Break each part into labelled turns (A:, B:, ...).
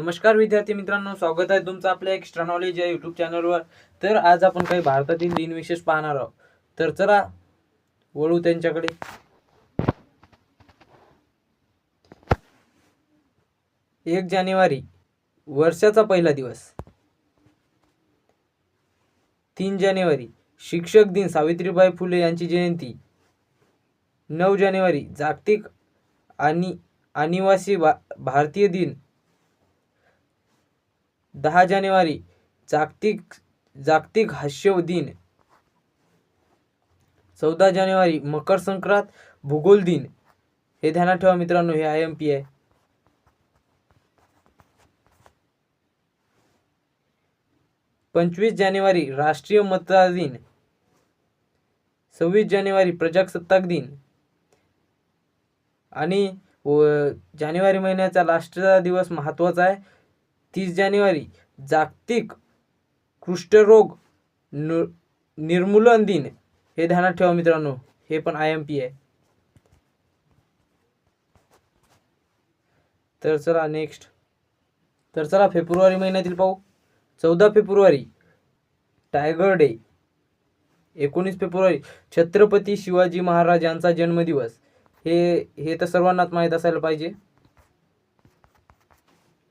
A: नमस्कार विद्यार्थी मित्रांनो स्वागत आहे तुमचं आपल्या एक्स्ट्रा नॉलेज या युट्यूब चॅनलवर तर आज आपण काही भारतातील दिन विशेष पाहणार आहोत. तर चला वळू त्यांच्याकडे. एक जानेवारी वर्षाचा पहिला दिवस. तीन जानेवारी शिक्षक दिन सावित्रीबाई फुले यांची जयंती. नऊ जानेवारी जागतिक आणि अनिवासी भा भारतीय दिन. दहा जानेवारी जागतिक जागतिक हास्य दिन. चौदा जानेवारी मकर संक्रांत भूगोल दिन. हे ध्यानात ठेवा मित्रांनो हे आय एम पी आहे. पंचवीस जानेवारी राष्ट्रीय मतदार दिन. सव्वीस जानेवारी प्रजासत्ताक दिन. आणि जानेवारी महिन्याचा लास्टचा दिवस महत्त्वाचा आहे. तीस जानेवारी जागतिक कुष्ठरोग नु निर्मूलन दिन. हे ध्यानात ठेवा मित्रांनो. हे पण आय एम पी आहे. तर चला नेक्स्ट तर चला फेब्रुवारी महिन्यातील पाहू. चौदा फेब्रुवारी टायगर डे. एकोणीस फेब्रुवारी छत्रपती शिवाजी महाराज यांचा जन्मदिवस. हे हे तर सर्वांनाच माहीत असायला पाहिजे.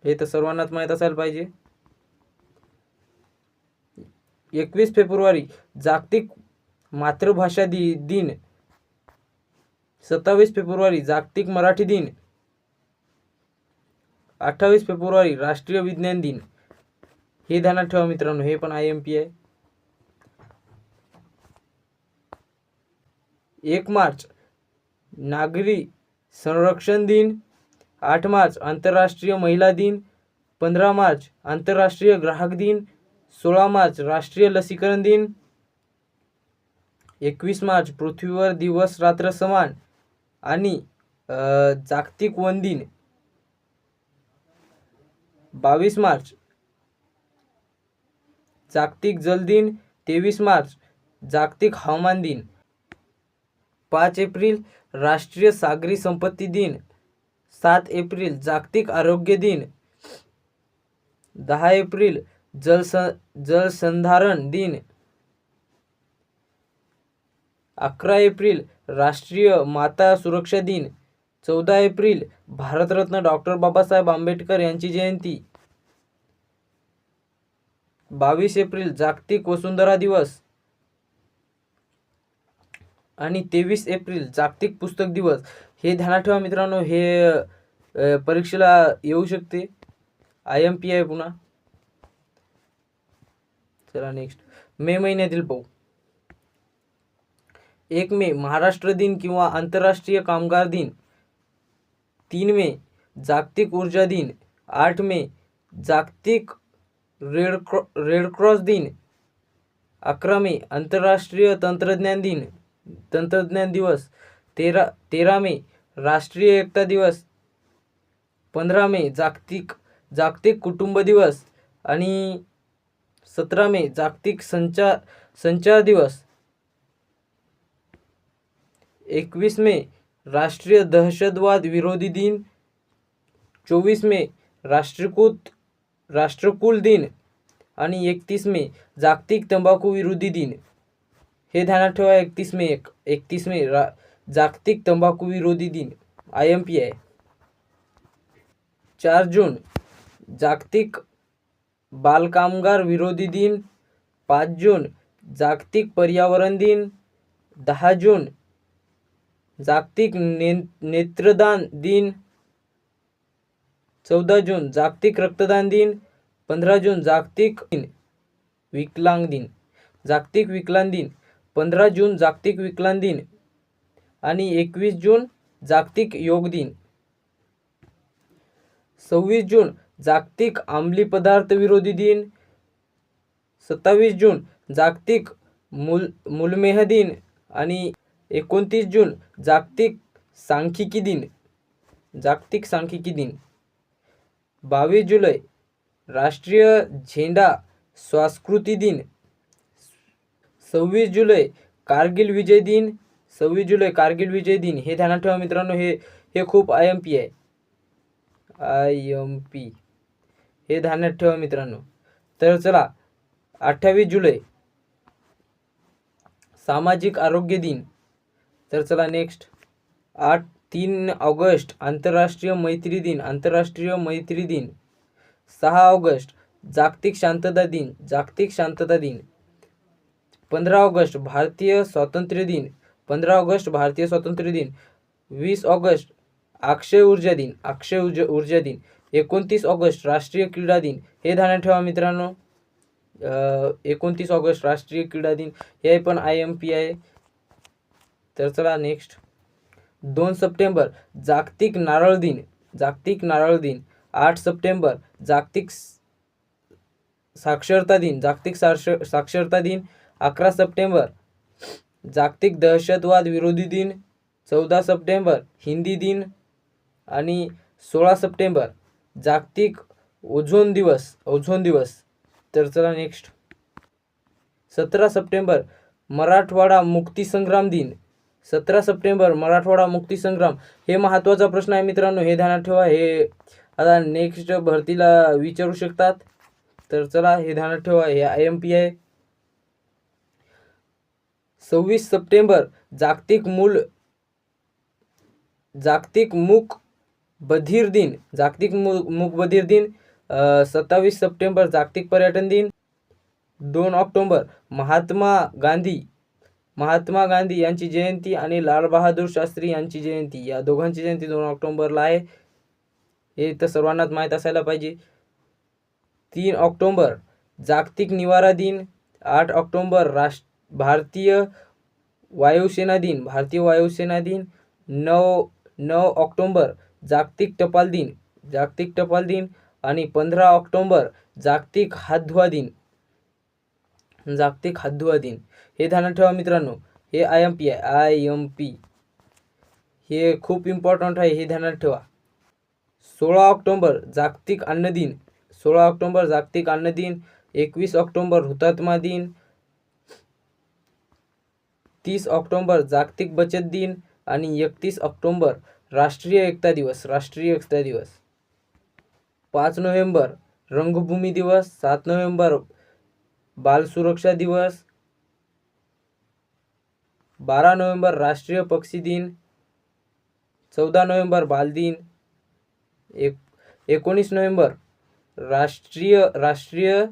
A: हे तर सर्वांनाच माहीत असायला पाहिजे. एकवीस फेब्रुवारी जागतिक मातृभाषा दि दिन. सत्तावीस फेब्रुवारी जागतिक मराठी दिन. अठ्ठावीस फेब्रुवारी राष्ट्रीय विज्ञान दिन. हे ध्यानात ठेवा मित्रांनो हे पण आय एम पी आहे. एक मार्च नागरी संरक्षण दिन. आठ मार्च आंतरराष्ट्रीय महिला दिन. पंधरा मार्च आंतरराष्ट्रीय ग्राहक दिन. सोळा मार्च राष्ट्रीय लसीकरण दिन. एकवीस मार्च पृथ्वीवर दिवस रात्र समान. आणि जागतिक वन दिन. बावीस मार्च जागतिक जल दिन. तेवीस मार्च जागतिक हवामान दिन. पाच एप्रिल राष्ट्रीय सागरी संपत्ती दिन. सात एप्रिल जागतिक आरोग्य दिन. दहा एप्रिल जलस जलसंधारण दिन. अकरा एप्रिल राष्ट्रीय माता सुरक्षा दिन. चौदा एप्रिल भारतरत्न डॉक्टर बाबासाहेब आंबेडकर यांची जयंती. बावीस एप्रिल जागतिक वसुंधरा दिवस. आणि तेवीस एप्रिल जागतिक पुस्तक दिवस. हे ध्यानात ठेवा मित्रांनो हे परीक्षेला येऊ शकते. आय एम पी आय पुन्हा. चला नेक्स्ट मे महिन्यातील पाहू. एक मे महाराष्ट्र दिन किंवा आंतरराष्ट्रीय कामगार दिन. तीन मे जागतिक ऊर्जा दिन. आठ मे जागतिक रेड क्रॉ रेड क्रॉस दिन. अकरा मे आंतरराष्ट्रीय तंत्रज्ञान दिन. तंत्रज्ञान दिवस. तेरा तेरा मे राष्ट्रीय एकता दिवस. पंधरा मे जागतिक जागतिक कुटुंब दिवस. आणि सतरा मे जागतिक संचार संचार दिवस. एकवीस मे राष्ट्रीय दहशतवाद विरोधी दिन. चोवीस मे राष्ट्रीयकृत राष्ट्रकुल दिन. आणि एकतीस मे जागतिक तंबाखू विरोधी दिन. हे ध्यानात ठेवा एकतीस मे एक एकतीस मे रा जागतिक तंबाखू विरोधी दिन आय एम पी आहे चार जून, जागतिक बालकामगार विरोधी दिन. पाच जून, जागतिक पर्यावरण दिन. दहा जून, जागतिक ने, नेत्रदान दिन. चौदा जून, जागतिक रक्तदान दिन. पंधरा जून, जागतिक दिन विकलांग दिन. जागतिक विकलांग दिन. पंधरा जून, जागतिक विकलांग दिन. आणि एकवीस जून जागतिक योग दिन. सव्वीस जून जागतिक अंमली पदार्थ विरोधी दिन. सत्तावीस जून जागतिक मूल मुलमेह दिन. आणि एकोणतीस जून जागतिक सांख्यिकी दिन. जागतिक सांख्यिकी दिन. बावीस जुलै राष्ट्रीय झेंडा संस्कृती दिन. सव्वीस जुलै कारगिल विजय दिन. सव्वीस जुलै कारगिल विजय दिन. हे ध्यानात ठेवा मित्रांनो हे हे खूप आय एम पी आहे. आय एम पी हे ध्यानात ठेवा मित्रांनो. तर चला अठ्ठावीस जुलै सामाजिक आरोग्य दिन. तर चला नेक्स्ट आठ तीन ऑगस्ट आंतरराष्ट्रीय मैत्री दिन आंतरराष्ट्रीय मैत्री दिन. सहा ऑगस्ट जागतिक शांतता दिन जागतिक शांतता दिन. पंधरा ऑगस्ट भारतीय स्वातंत्र्य दिन. पंधरा ऑगस्ट भारतीय स्वातंत्र्य दिन. वीस ऑगस्ट अक्षय ऊर्जा दिन. अक्षय ऊर्जा ऊर्जा दिन. एकोणतीस ऑगस्ट राष्ट्रीय क्रीडा दिन. हे ध्यानात ठेवा मित्रांनो. एकोणतीस ऑगस्ट राष्ट्रीय क्रीडा दिन. हे पण आय एम पी आहे. तर चला नेक्स्ट दोन सप्टेंबर जागतिक नारळ दिन. जागतिक नारळ दिन. आठ सप्टेंबर जागतिक साक्षरता दिन. जागतिक साक्ष साक्षरता दिन. अकरा सप्टेंबर जागतिक दहशतवाद विरोधी दिन चौदा सप्टेंबर हिंदी दिन आणि सोळा सप्टेंबर. जागतिक ओझोन दिवस ओझोन दिवस. तर चला नेक्स्ट सतरा सप्टेंबर मराठवाडा मुक्तीसंग्राम दिन. सतरा सप्टेंबर मराठवाडा मुक्तीसंग्राम हे महत्त्वाचा प्रश्न आहे मित्रांनो हे ध्यानात ठेवा. हे आता नेक्स्ट भरतीला विचारू शकतात. तर चला हे ध्यानात ठेवा. हे आय एम पी आहे. सव्वीस सप्टेंबर जागतिक मूल जागतिक मूक बधीर दिन जागतिक मु मूक बधीर दिन सत्तावीस सप्टेंबर जागतिक पर्यटन दिन दोन ऑक्टोंबर महात्मा गांधी महात्मा गांधी यांची जयंती आणि लालबहादूर शास्त्री यांची जयंती. या दोघांची जयंती दोन ऑक्टोंबरला आहे. हे तर सर्वांनाच माहीत असायला पाहिजे. तीन ऑक्टोंबर जागतिक निवारा दिन. आठ ऑक्टोंबर राष्ट्र भारतीय वायुसेना दिन भारतीय वायुसेना दिन नऊ नऊ ऑक्टोंबर जागतिक टपाल दिन जागतिक टपाल दिन आणि पंधरा ऑक्टोंबर जागतिक हातधुवा दिन. जागतिक हातधुवा दिन. हे ध्यानात ठेवा मित्रांनो. हे आय एम पी आहे. आय एम पी हे खूप इम्पॉर्टंट आहे. हे ध्यानात ठेवा. सोळा ऑक्टोंबर जागतिक अन्न दिन. सोळा ऑक्टोंबर जागतिक अन्न दिन. एकवीस ऑक्टोंबर हुतात्मा दिन. तीस ऑक्टोंबर जागतिक बचत दिन आणि एकतीस ऑक्टोंबर राष्ट्रीय एकता दिवस राष्ट्रीय एकता दिवस. पाच नोव्हेंबर रंगभूमी दिवस सात नोव्हेंबर बाल सुरक्षा दिवस बारा नोव्हेंबर राष्ट्रीय पक्षी दिन चौदा नोव्हेंबर बाल दिन एक एकोणीस नोव्हेंबर राष्ट्रीय राष्ट्रीय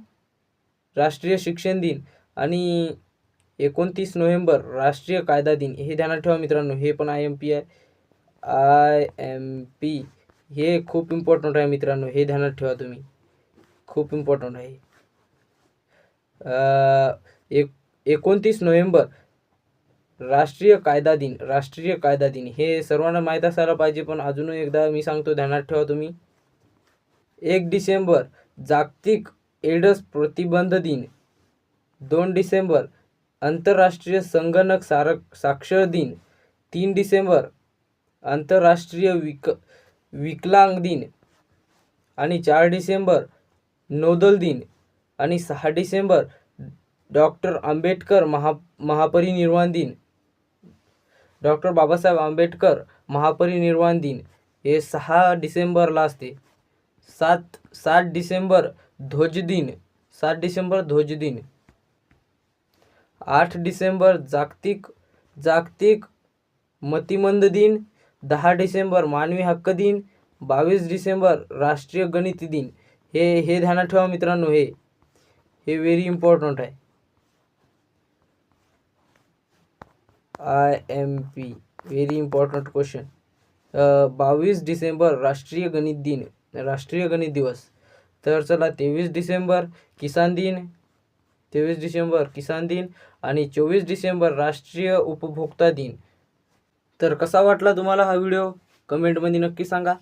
A: राष्ट्रीय शिक्षण दिन आणि एकोणतीस नोव्हेंबर राष्ट्रीय कायदा दिन. हे ध्यानात ठेवा मित्रांनो हे पण आय एम पी आहे. आय एम पी हे खूप इम्पॉर्टंट आहे मित्रांनो हे ध्यानात ठेवा तुम्ही. खूप इम्पॉर्टंट आहे. एक एकोणतीस नोव्हेंबर राष्ट्रीय कायदा दिन. राष्ट्रीय कायदा दिन. हे सर्वांना माहीत असायला पाहिजे पण अजून एकदा मी सांगतो ध्यानात ठेवा तुम्ही. एक डिसेंबर जागतिक एडस प्रतिबंध दिन. दोन डिसेंबर आंतरराष्ट्रीय संगणक सारक साक्षर दिन तीन डिसेंबर. आंतरराष्ट्रीय विक विकलांग दिन आणि चार डिसेंबर. नौदल दिन आणि सहा डिसेंबर. डॉक्टर आंबेडकर महा महापरिनिर्वाण दिन. डॉक्टर बाबासाहेब आंबेडकर महापरिनिर्वाण दिन. हे सहा डिसेंबरला असते. सात सात डिसेंबर ध्वज दिन. सात डिसेंबर ध्वज दिन. आठ डिसेंबर जागतिक जागतिक मतिमंद दिन दहा डिसेंबर मानवी हक्क दिन बावीस डिसेंबर राष्ट्रीय गणित दिन. हे हे ध्यानात ठेवा मित्रांनो हे हे व्हेरी इम्पॉर्टंट आहे. I M P very important question बावीस डिसेंबर राष्ट्रीय गणित दिन राष्ट्रीय गणित दिवस. तर चला तेवीस डिसेंबर किसान दिन तेवीस डिसेंबर किसान दिन आणि चोवीस डिसेंबर राष्ट्रीय उपभोक्ता दिन. तर कसा वाटला तुम्हाला हा व्हिडिओ? कमेंटमध्ये नक्की सांगा.